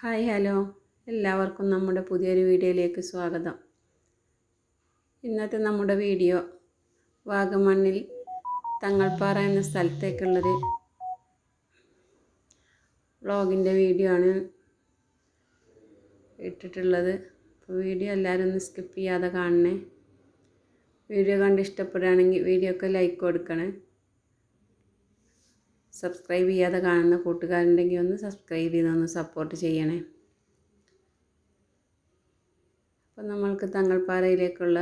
Hi hello. എല്ലാവർക്കും നമ്മുടെ പുതിയൊരു വീഡിയോയിലേക്ക് സ്വാഗതം. ഇന്നത്തെ നമ്മുടെ വീഡിയോ വാഗമണ്ണിൽ തങ്ങൾപ്പാറ എന്ന സ്ഥലത്തേക്കുള്ളൊരു വ്ളോഗിന്റെ വീഡിയോ ആണ് ഇട്ടിട്ടുള്ളത്. അപ്പോൾ വീഡിയോ എല്ലാവരും ഒന്ന് സ്കിപ്പ് ചെയ്യാതെ കാണണേ. വീഡിയോ കണ്ട് ഇഷ്ടപ്പെടുകയാണെങ്കിൽ വീഡിയോ ഒക്കെ ലൈക്ക് കൊടുക്കണേ. സബ്സ്ക്രൈബ് ചെയ്യാതെ കാണുന്ന കൂട്ടുകാരുണ്ടെങ്കിൽ ഒന്ന് സബ്സ്ക്രൈബ് ചെയ്തൊന്ന് സപ്പോർട്ട് ചെയ്യണേ. അപ്പം നമ്മൾക്ക് തങ്ങൾപ്പാറയിലേക്കുള്ള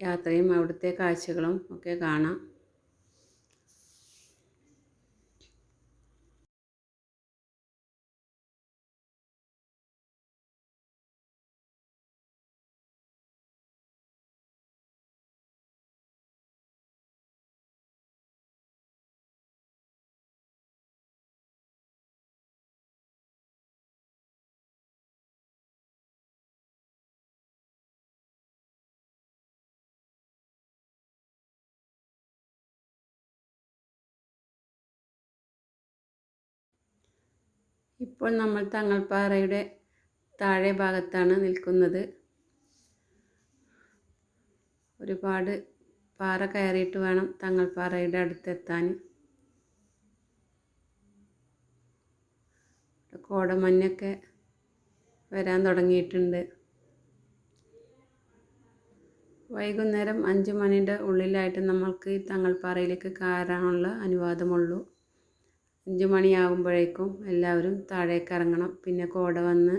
യാത്രയും അവിടുത്തെ കാഴ്ചകളും ഒക്കെ കാണാം. ഇപ്പോൾ നമ്മൾ തങ്ങൾപ്പാറയുടെ താഴെ ഭാഗത്താണ് നിൽക്കുന്നത്. ഒരുപാട് പാറ കയറിയിട്ട് വേണം തങ്ങൾപ്പാറയുടെ അടുത്തെത്താൻ. കോടമഞ്ഞൊക്കെ വരാൻ തുടങ്ങിയിട്ടുണ്ട്. വൈകുന്നേരം അഞ്ച് മണിയുടെ ഉള്ളിലായിട്ട് നമ്മൾക്ക് ഈ തങ്ങൾപ്പാറയിലേക്ക് കയറാനുള്ള അനുവാദമുള്ളൂ. അഞ്ച് മണിയാകുമ്പോഴേക്കും എല്ലാവരും താഴേക്ക് ഇറങ്ങണം. പിന്നെ കോട വന്ന്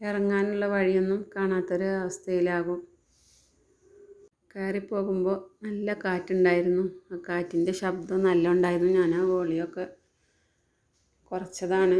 ഇറങ്ങാനുള്ള വഴിയൊന്നും കാണാത്തൊരു അവസ്ഥയിലാകും. കയറിപ്പോകുമ്പോൾ നല്ല കാറ്റുണ്ടായിരുന്നു. ആ കാറ്റിന്റെ ശബ്ദം നല്ല ഉണ്ടായിരുന്നു ഞാൻ ആ വോളിയൊക്കെ കുറച്ചതാണ്.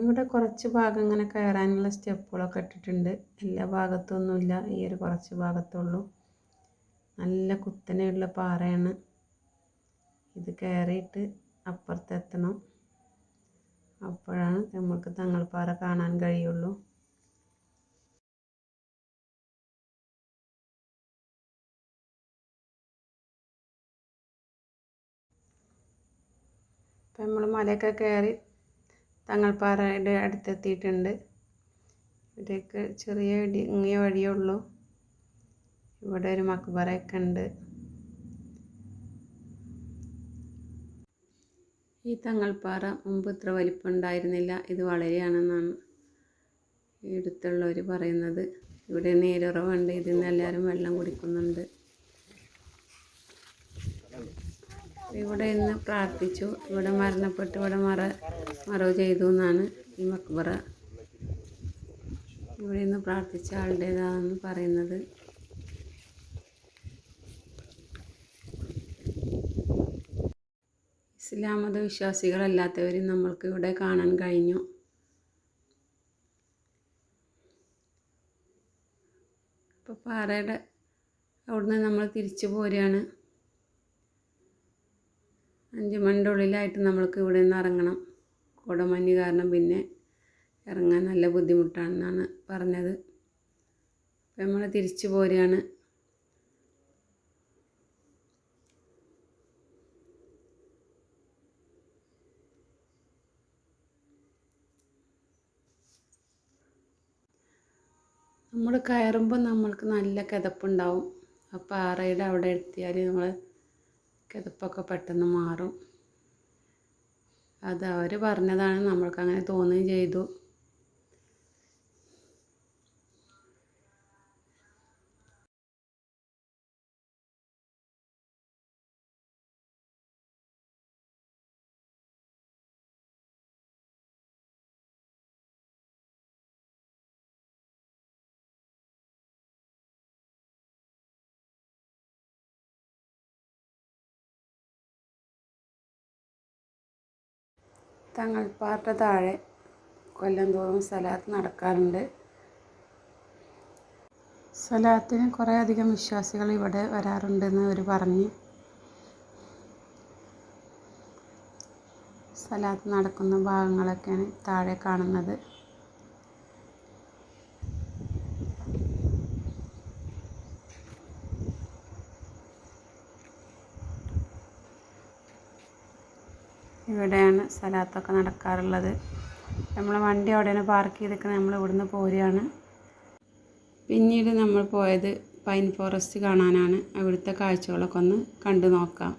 ഇവിടെ കുറച്ച് ഭാഗം ഇങ്ങനെ കയറാനുള്ള സ്റ്റെപ്പുകളൊക്കെ ഇട്ടിട്ടുണ്ട്. എല്ലാ ഭാഗത്തൊന്നുമില്ല. ഈ ഒരു കുറച്ച് ഭാഗത്തുള്ളൂ നല്ല കുത്തനെയുള്ള പാറയാണ്. ഇത് കയറിയിട്ട് അപ്പുറത്തെത്തണം അപ്പോഴാണ് നമുക്ക് തങ്ങൾപ്പാറ കാണാൻ കഴിയുള്ളൂ. ഇപ്പം നമ്മൾ മലയൊക്കെ കയറി തങ്ങൾപ്പാറയുടെ അടുത്തെത്തിയിട്ടുണ്ട്. ഇവിടേക്ക് ചെറിയ ഇടുങ്ങിയ വഴിയേ ഉള്ളൂ. ഇവിടെ ഒരു മക്ബറയൊക്കെ ഉണ്ട്. ഈ തങ്ങൾപ്പാറ മുമ്പ് ഇത്ര വലിപ്പം ഉണ്ടായിരുന്നില്ല ഇത് വളരെയാണെന്നാണ് അടുത്തുള്ളവർ പറയുന്നത്. ഇവിടെ നീരുറവുണ്ട്. ഇതിൽ നിന്ന് എല്ലാവരും വെള്ളം കുടിക്കുന്നുണ്ട്. ഇവിടെ ഇന്ന് പ്രാർത്ഥിച്ചു. ഇവിടെ മരണപ്പെട്ടു. ഇവിടെ മറ മറവ് ചെയ്തു എന്നാണ് ഈ മക്ബറ. ഇവിടെ നിന്ന് പ്രാർത്ഥിച്ച ആളുടേതാണെന്ന് പറയുന്നത്. ഇസ്ലാം വിശ്വാസികളല്ലാത്തവരും നമ്മൾക്ക് ഇവിടെ കാണാൻ കഴിഞ്ഞു. ഇപ്പോൾ പാറയുടെ അവിടുന്ന് നമ്മൾ തിരിച്ചു പോരുകയാണ്. അഞ്ച് മണിന്റെ ഉള്ളിലായിട്ട് നമ്മൾക്ക് ഇവിടെ നിന്ന് ഇറങ്ങണം. കോടമഞ്ഞ് കാരണം പിന്നെ ഇറങ്ങാൻ നല്ല ബുദ്ധിമുട്ടാണെന്നാണ് പറഞ്ഞത്. അപ്പം നമ്മൾ തിരിച്ചു പോരുകയാണ് നമ്മൾ കയറുമ്പോൾ നമ്മൾക്ക് നല്ല കിതപ്പുണ്ടാവും. ആ പാറയുടെ അവിടെ എത്തിയാൽ നമ്മൾ കിതപ്പൊക്കെ പെട്ടെന്ന് മാറും. അത് അവർ പറഞ്ഞതാണ് നമ്മൾക്ക് അങ്ങനെ തോന്നുകയും ചെയ്തു. തങ്ങൾപ്പാറയുടെ താഴെ കൊല്ലം തോറും സലാത്ത് നടക്കാറുണ്ട്. സലാത്തിന് കുറേ അധികം വിശ്വാസികൾ ഇവിടെ വരാറുണ്ടെന്ന് അവർ പറഞ്ഞ്. സലാത്ത് നടക്കുന്ന ഭാഗങ്ങളൊക്കെയാണ് താഴെ കാണുന്നത്. ഇവിടെയാണ് സ്ഥലത്തൊക്കെ നടക്കാറുള്ളത്. നമ്മൾ വണ്ടി അവിടെയാണ് പാർക്ക് ചെയ്തിരിക്കുന്നത്. നമ്മൾ ഇവിടുന്ന് പോരുകയാണ്. പിന്നീട് നമ്മൾ പോയത് പൈൻ ഫോറസ്റ്റ് കാണാനാണ്. അവിടുത്തെ കാഴ്ചകളൊക്കെ ഒന്ന് കണ്ടു നോക്കാം.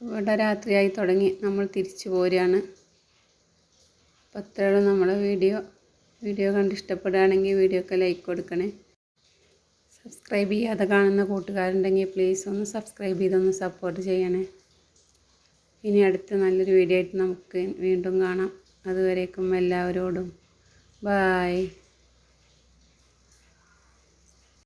ഇവിടെ രാത്രിയായി തുടങ്ങി. നമ്മൾ തിരിച്ചു പോരുകയാണ്. അപ്പോൾ അത്രയുള്ള നമ്മളെ വീഡിയോ. വീഡിയോ കണ്ട് ഇഷ്ടപ്പെടുകയാണെങ്കിൽ വീഡിയോക്ക് ലൈക്ക് കൊടുക്കണേ. സബ്സ്ക്രൈബ് ചെയ്യാതെ കാണുന്ന കൂട്ടുകാരുണ്ടെങ്കിൽ പ്ലീസ് ഒന്ന് സബ്സ്ക്രൈബ് ചെയ്തൊന്ന് സപ്പോർട്ട് ചെയ്യണേ. ഇനി അടുത്ത നല്ലൊരു വീഡിയോ ആയിട്ട് നമുക്ക് വീണ്ടും കാണാം. അതുവരേക്കും എല്ലാവരോടും. ബായ്